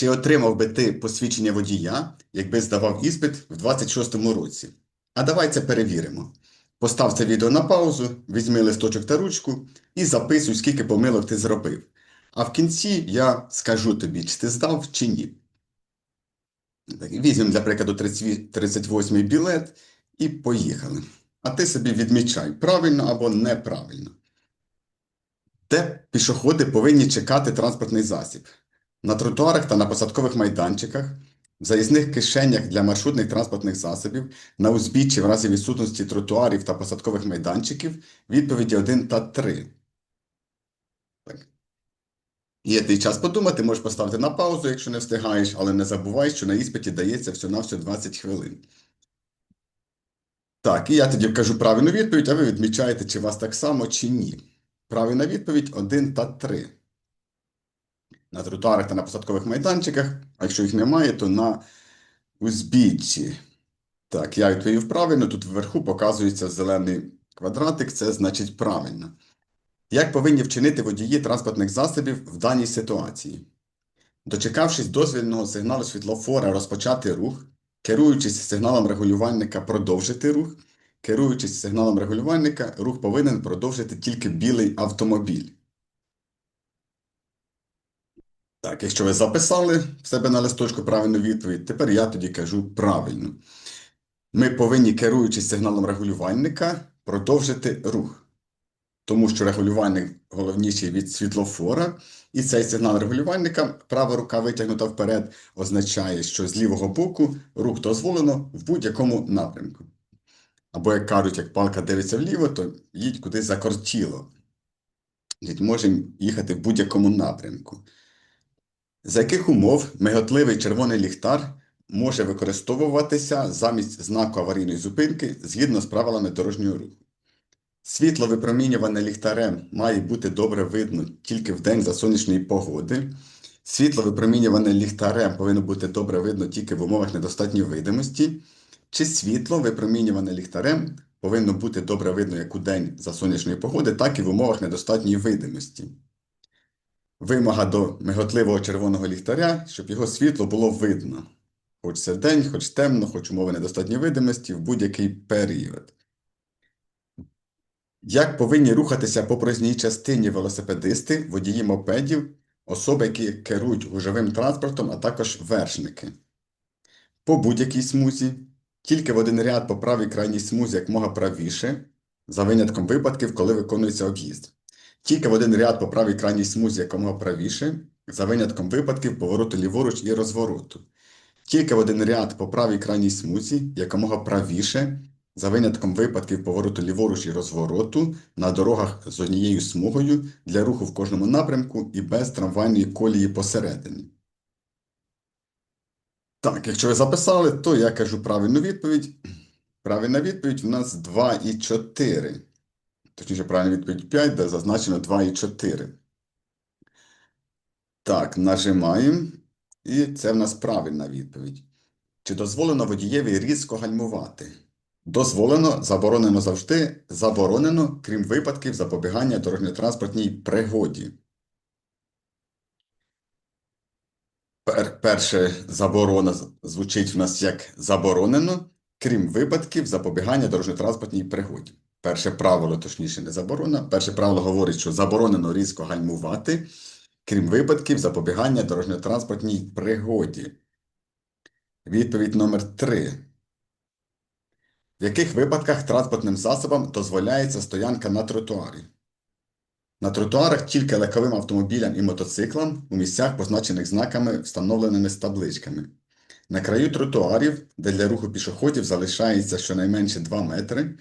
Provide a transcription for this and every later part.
Чи отримав би ти посвідчення водія, якби здавав іспит в 26-му році? А давай це перевіримо. Постав це відео на паузу, візьми листочок та ручку і записуй, скільки помилок ти зробив. А в кінці я скажу тобі, чи ти здав, чи ні. Візьмемо, для прикладу, 38-й білет і поїхали. А ти собі відмічай, правильно або неправильно. Де пішоходи повинні чекати транспортний засіб? На тротуарах та на посадкових майданчиках, в заїзних кишенях для маршрутних транспортних засобів, на узбіччі в разі відсутності тротуарів та посадкових майданчиків, відповіді 1 та 3. Так. Є твій час подумати, можеш поставити на паузу, якщо не встигаєш, але не забувай, що на іспиті дається всього-навсього 20 хвилин. Так, і я тоді кажу правильну відповідь, а ви відмічаєте, чи вас так само, чи ні. Правильна відповідь 1 та 3. На тротуарах та на посадкових майданчиках, а якщо їх немає, то на узбіччі. Так, я відповів правильно, тут вверху показується зелений квадратик, це значить правильно. Як повинні вчинити водії транспортних засобів в даній ситуації? Дочекавшись дозвільного сигналу світлофора розпочати рух, керуючись сигналом регулювальника продовжити рух, керуючись сигналом регулювальника, рух повинен продовжити тільки білий автомобіль. Так, якщо ви записали в себе на листочку правильну відповідь, тепер я тоді кажу правильно. Ми повинні, керуючись сигналом регулювальника, продовжити рух. Тому що регулювальник головніший від світлофора, і цей сигнал регулювальника, права рука витягнута вперед, означає, що з лівого боку рух дозволено в будь-якому напрямку. Або, як кажуть, як палка дивиться вліво, то їдь кудись закортіло. Можемо їхати в будь-якому напрямку. За яких умов миготливий червоний ліхтар може використовуватися замість знаку аварійної зупинки згідно з правилами дорожнього руху? Світло випромінюване ліхтарем має бути добре видно тільки в день за сонячної погоди. Світло випромінюване ліхтарем повинно бути добре видно тільки в умовах недостатньої видимості. Чи світло випромінюване ліхтарем повинно бути добре видно як у день за сонячної погоди, так і в умовах недостатньої видимості. Вимога до миготливого червоного ліхтаря, щоб його світло було видно. Хоч це день, хоч темно, хоч умови недостатньої видимості в будь-який період. Як повинні рухатися по проїзній частині велосипедисти, водії мопедів, особи, які керують гужовим транспортом, а також вершники? По будь-якій смузі, тільки в один ряд по правій крайній смузі якмога правіше, за винятком випадків, коли виконується об'їзд. Тільки в один ряд по правій крайній смузі якомога правіше, за винятком випадків повороту ліворуч і розвороту. Тільки в один ряд по правій крайній смузі якомога правіше, за винятком випадків повороту ліворуч і розвороту на дорогах з однією смугою для руху в кожному напрямку і без трамвайної колії посередині. Так, якщо ви записали, то я кажу правильну відповідь. Правильна відповідь у нас 2 і 4. Точніше, правильна відповідь 5, де зазначено 2 і 4. Так, нажимаємо. І це в нас правильна відповідь. Чи дозволено водієві різко гальмувати? Дозволено, заборонено завжди, заборонено, крім випадків запобігання дорожньо-транспортній пригоді. Пер, перше заборона звучить в нас як заборонено, крім випадків запобігання дорожньо-транспортній пригоді. Перше правило, точніше, не заборона. Перше правило говорить, що заборонено різко гальмувати, крім випадків запобігання дорожньо-транспортній пригоді. Відповідь номер 3. В яких випадках транспортним засобам дозволяється стоянка на тротуарі? На тротуарах тільки легковим автомобілям і мотоциклам у місцях, позначених знаками, встановленими з табличками. На краю тротуарів, де для руху пішоходів залишається щонайменше 2 метри,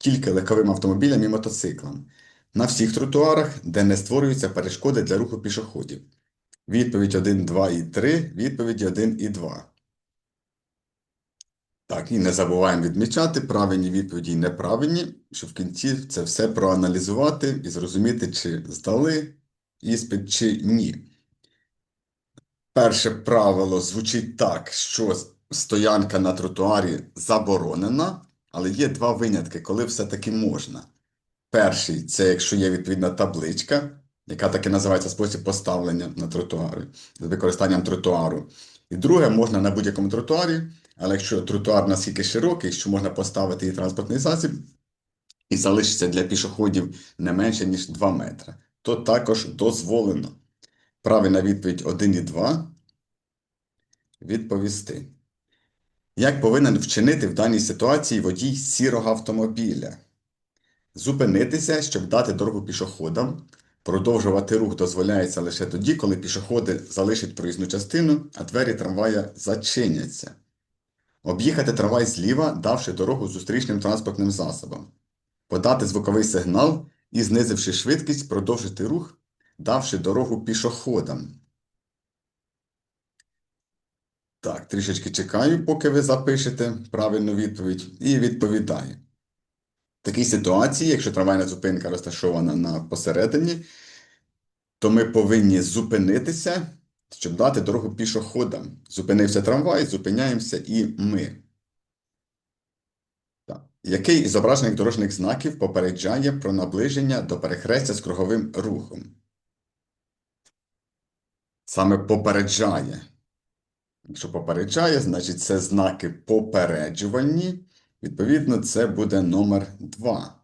тільки легковим автомобілям і мотоциклам. На всіх тротуарах, де не створюються перешкоди для руху пішоходів. Відповідь 1, 2 і 3, відповіді 1 і 2. Так, і не забуваємо відмічати правильні відповіді і неправильні, щоб в кінці це все проаналізувати і зрозуміти, чи здали іспит, чи ні. Перше правило звучить так, що стоянка на тротуарі заборонена, але є два винятки, коли все-таки можна. Перший це якщо є відповідна табличка, яка таки називається спосіб поставлення на тротуари з використанням тротуару. І друге, можна на будь-якому тротуарі, але якщо тротуар наскільки широкий, що можна поставити і транспортний засіб, і залишиться для пішоходів не менше, ніж 2 метри, то також дозволено. Правильна відповідь 1 і 2. Відповісти. Як повинен вчинити в даній ситуації водій сірого автомобіля? Зупинитися, щоб дати дорогу пішоходам. Продовжувати рух дозволяється лише тоді, коли пішоходи залишать проїзну частину, а двері трамвая зачиняться. Об'їхати трамвай зліва, давши дорогу зустрічним транспортним засобам. Подати звуковий сигнал і, знизивши швидкість, продовжити рух, давши дорогу пішоходам. Так, трішечки чекаю, поки ви запишете правильну відповідь, і відповідаю. В такій ситуації, якщо трамвайна зупинка розташована на посередині, то ми повинні зупинитися, щоб дати дорогу пішоходам. Зупинився трамвай, зупиняємося і ми. Так. Який із зображених дорожніх знаків попереджає про наближення до перехрестя з круговим рухом? Саме попереджає. Якщо попереджає, значить це знаки попереджувальні. Відповідно, це буде номер 2.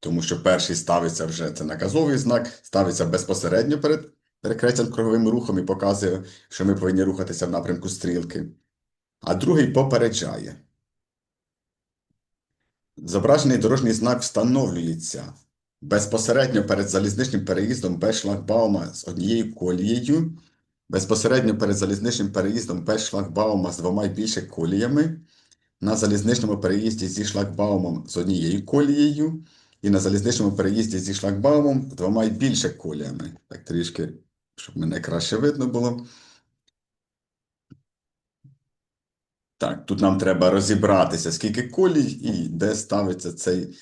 Тому що перший ставиться вже це наказовий знак, ставиться безпосередньо перед перехрестям круговим рухом і показує, що ми повинні рухатися в напрямку стрілки. А другий попереджає. Зображений дорожній знак встановлюється безпосередньо перед залізничним переїздом без шлагбаума з однією колією, безпосередньо перед залізничним переїздом без шлагбаума з двома і більше коліями, на залізничному переїзді зі шлагбаумом з однією колією, і на залізничному переїзді зі шлагбаумом з двома і більше коліями. Так трішки, щоб мене краще видно було. Так, тут нам треба розібратися, скільки колій і де ставиться цей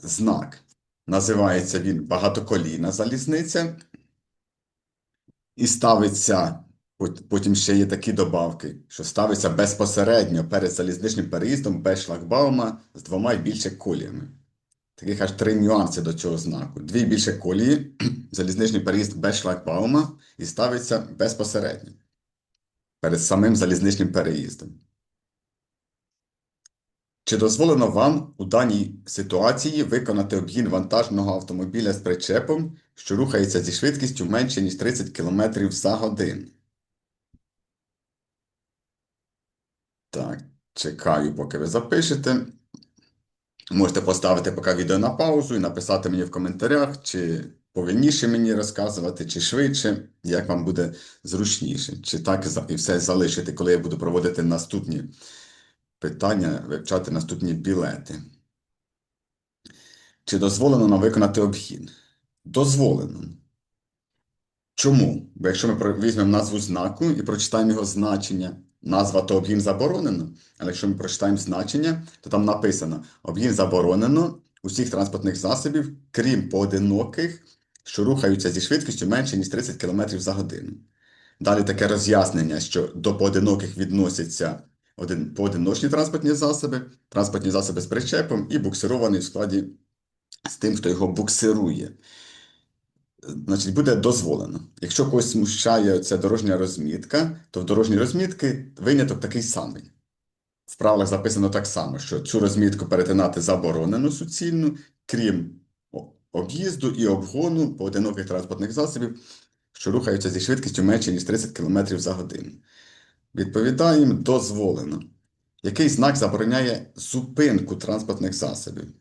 знак. Називається він багатоколійна залізниця. І ставиться, потім ще є такі добавки, що ставиться безпосередньо перед залізничним переїздом без шлагбаума з двома і більше коліями. Таких аж три нюанси до цього знаку. Дві більше колії, залізничний переїзд без шлагбаума і ставиться безпосередньо перед самим залізничним переїздом. Чи дозволено вам у даній ситуації виконати обгін вантажного автомобіля з причепом, що рухається зі швидкістю менше, ніж 30 км за годину? Так, чекаю, поки ви запишете. Можете поставити поки відео на паузу і написати мені в коментарях, чи повільніше мені розказувати, чи швидше, як вам буде зручніше. Чи так і все залишити, коли я буду проводити наступні питання, вивчати наступні білети. Чи дозволено нам виконати обхід? Дозволено. Чому? Бо якщо ми візьмемо назву знаку і прочитаємо його значення, назва то обгін заборонено, але якщо ми прочитаємо значення, то там написано: обгін заборонено усіх транспортних засобів, крім поодиноких, що рухаються зі швидкістю менше, ніж 30 км за годину. Далі таке роз'яснення, що до поодиноких відносяться один, поодиночні транспортні засоби, транспортні засоби з причепом і буксирований в складі з тим, хто його буксирує. Значить, буде дозволено. Якщо когось смущає ця дорожня розмітка, то в дорожній розмітки виняток такий самий. В правилах записано так само, що цю розмітку перетинати заборонено суцільно, крім об'їзду і обгону поодиноких транспортних засобів, що рухаються зі швидкістю менше, ніж 30 км за годину. Відповідаємо дозволено. Який знак забороняє зупинку транспортних засобів?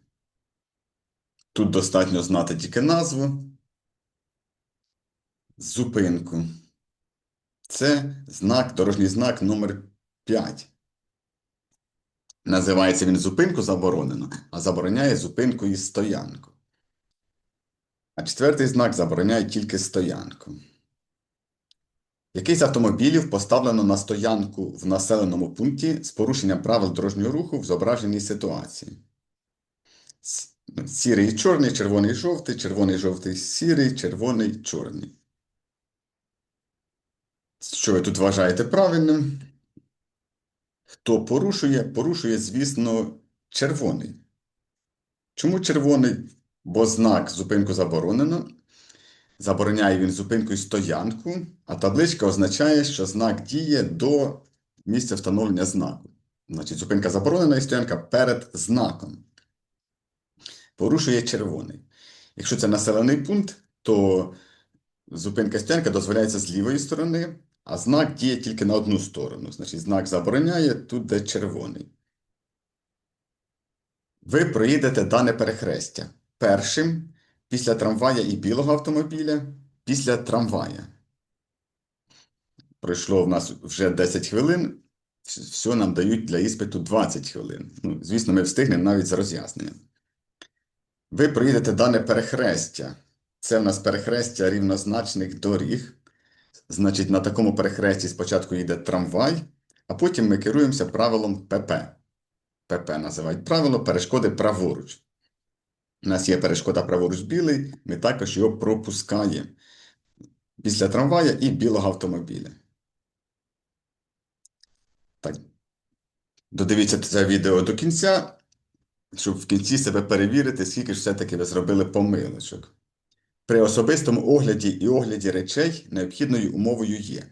Тут достатньо знати тільки назву. Зупинку. Це знак, дорожній знак номер 5. Називається він зупинку заборонено, а забороняє зупинку і стоянку. А четвертий знак забороняє тільки стоянку. Який з автомобілів поставлено на стоянку в населеному пункті з порушенням правил дорожнього руху в зображеній ситуації? Сірий чорний, червоний жовтий, червоний жовтий, сірий, червоний чорний. Що ви тут вважаєте правильним? Хто порушує? Порушує, звісно, червоний. Чому червоний? Бо знак зупинку заборонено. Забороняє він зупинку і стоянку, а табличка означає, що знак діє до місця встановлення знаку. Значить, зупинка заборонена і стоянка перед знаком. Порушує червоний. Якщо це населений пункт, то зупинка стоянка дозволяється з лівої сторони, а знак діє тільки на одну сторону. Значить, знак забороняє тут, де червоний. Ви проїдете дане перехрестя першим після трамвая і білого автомобіля, після трамвая. Пройшло в нас вже 10 хвилин, все нам дають для іспиту 20 хвилин. Ну, звісно, ми встигнемо навіть з роз'ясненням. Ви проїдете дане перехрестя. Це в нас перехрестя рівнозначних доріг. Значить, на такому перехресті спочатку їде трамвай, а потім ми керуємося правилом ПП. ПП називають правило перешкоди праворуч. У нас є перешкода праворуч білий, ми також його пропускаємо після трамвая і білого автомобіля. Так. Додивіться це відео до кінця, щоб в кінці себе перевірити, скільки ж все-таки ви зробили помилочок. При особистому огляді і огляді речей необхідною умовою є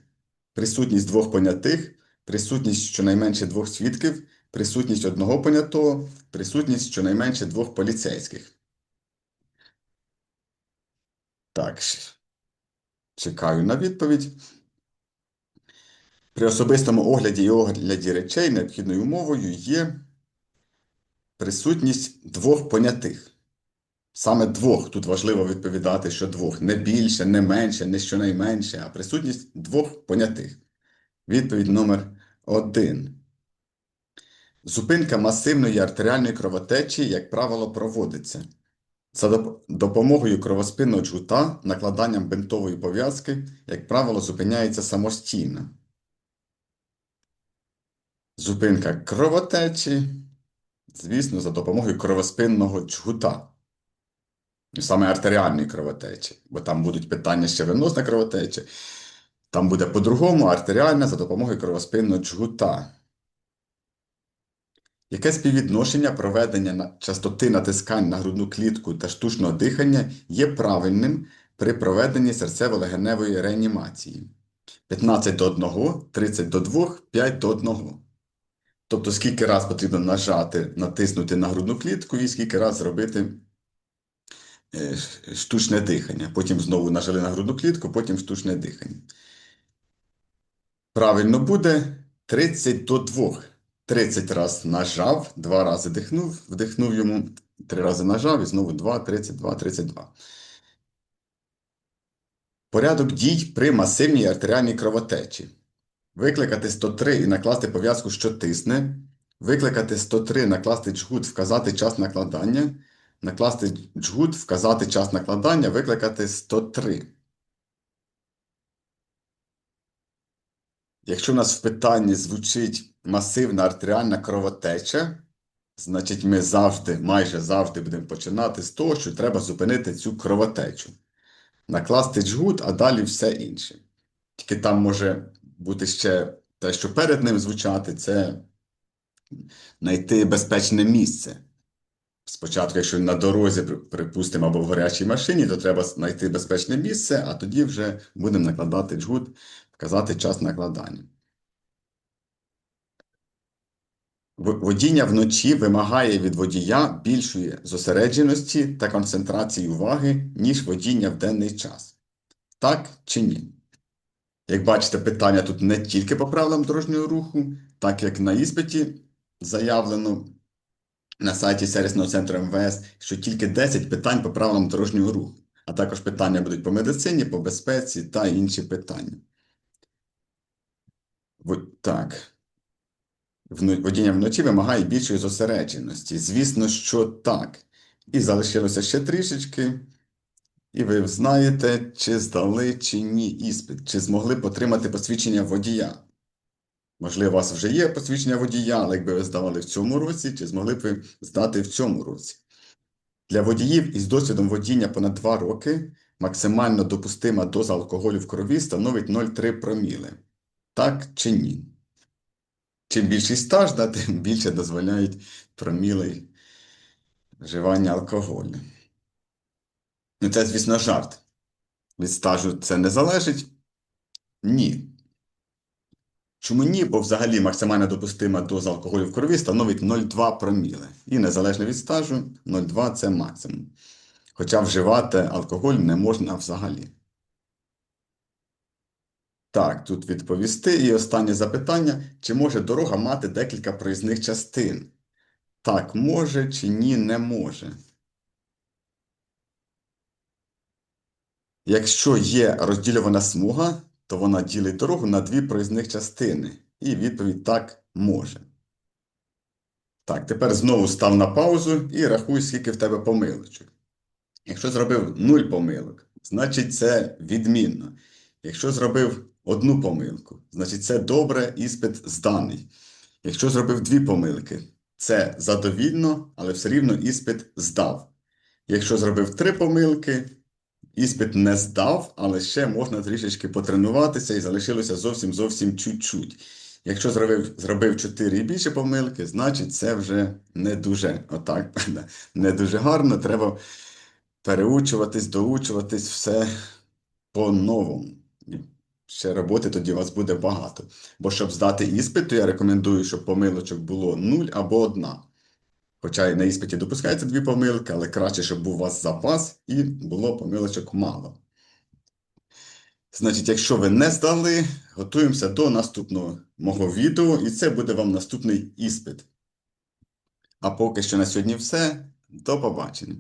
присутність двох понятих, присутність щонайменше двох свідків, присутність одного понятого, присутність щонайменше двох поліцейських. Так, чекаю на відповідь. При особистому огляді і огляді речей необхідною умовою є присутність двох понятих. Саме двох. Тут важливо відповідати, що двох. Не більше, не менше, не щонайменше, а присутність двох понятих. Відповідь номер один. Зупинка масивної артеріальної кровотечі, як правило, проводиться за допомогою кровоспинного джгута, накладанням бинтової пов'язки, як правило, зупиняється самостійно. Зупинка кровотечі, звісно, за допомогою кровоспинного джгута. Саме артеріальної кровотечі, бо там будуть питання ще венозна кровотеча. Там буде по-другому артеріальна за допомогою кровоспинного джгута. Яке співвідношення проведення частоти натискань на грудну клітку та штучного дихання є правильним при проведенні серцево-легеневої реанімації? 15 до 1, 30 до 2, 5 до 1. Тобто, скільки раз потрібно нажати, натиснути на грудну клітку і скільки раз зробити е, штучне дихання. Потім знову нажали на грудну клітку, потім штучне дихання. Правильно буде 30 до 2. 30 раз нажав, 2 рази дихнув, вдихнув йому, 3 рази нажав і знову 2, 32, 32. Порядок дій при масивній артеріальній кровотечі. Викликати 103 і накласти пов'язку, що тисне. Викликати 103, накласти джгут, вказати час накладання. Накласти джгут, вказати час накладання, викликати 103. Якщо в нас в питанні звучить масивна артеріальна кровотеча, значить ми завжди, майже завжди будемо починати з того, що треба зупинити цю кровотечу. Накласти джгут, а далі все інше. Тільки там може бути ще те, що перед ним звучати, це знайти безпечне місце. Спочатку, якщо на дорозі, припустимо, або в гарячій машині, то треба знайти безпечне місце, а тоді вже будемо накладати джгут, вказати час накладання. Водіння вночі вимагає від водія більшої зосередженості та концентрації уваги, ніж водіння в денний час. Так чи ні? Як бачите, питання тут не тільки по правилам дорожнього руху, так як на іспиті заявлено на сайті сервісного центру МВС, що тільки 10 питань по правилам дорожнього руху, а також питання будуть по медицині, по безпеці та інші питання. Так. Водіння вночі вимагає більшої зосередженості. Звісно, що так. І залишилося ще трішечки. І ви знаєте, чи здали чи ні іспит, чи змогли б отримати посвідчення водія. Можливо, у вас вже є посвідчення водія, але якби ви здавали в цьому році, чи змогли б ви здати в цьому році. Для водіїв із досвідом водіння понад 2 роки максимально допустима доза алкоголю в крові становить 0,3 проміли. Так чи ні? Чим більший стаж, да, тим більше дозволяють проміли вживання алкоголю. Ну, це, звісно, жарт. від стажу це не залежить? Ні. Чому ні? Бо взагалі максимальна допустима доза алкоголю в крові становить 0,2 проміле. І незалежно від стажу, 0,2 це максимум. Хоча вживати алкоголь не можна взагалі. Так, тут відповісти. І останнє запитання: чи може дорога мати декілька проїзних частин? Так, може чи ні, не може. Якщо є розділювана смуга, то вона ділить дорогу на дві проїзних частини. І відповідь так може. Так, тепер знову став на паузу і рахуй, скільки в тебе помилочок. Якщо зробив 0 помилок, значить це відмінно. Якщо зробив одну помилку, значить це добре, іспит зданий. Якщо зробив дві помилки, це задовільно, але все рівно іспит здав. Якщо зробив три помилки, іспит не здав, але ще можна трішечки потренуватися і залишилося зовсім зовсім чуть-чуть. Якщо зробив, зробив 4 і більше помилки, значить це вже не дуже отак, не дуже гарно. Треба переучуватись, доучуватись все по-новому. Ще роботи тоді у вас буде багато. Бо щоб здати іспит, то я рекомендую, щоб помилочок було 0 або 1. Хоча і на іспиті допускаються дві помилки, але краще, щоб у вас запас і було помилочок мало. Значить, якщо ви не здали, готуємося до наступного мого відео, і це буде вам наступний іспит. А поки що на сьогодні все. До побачення.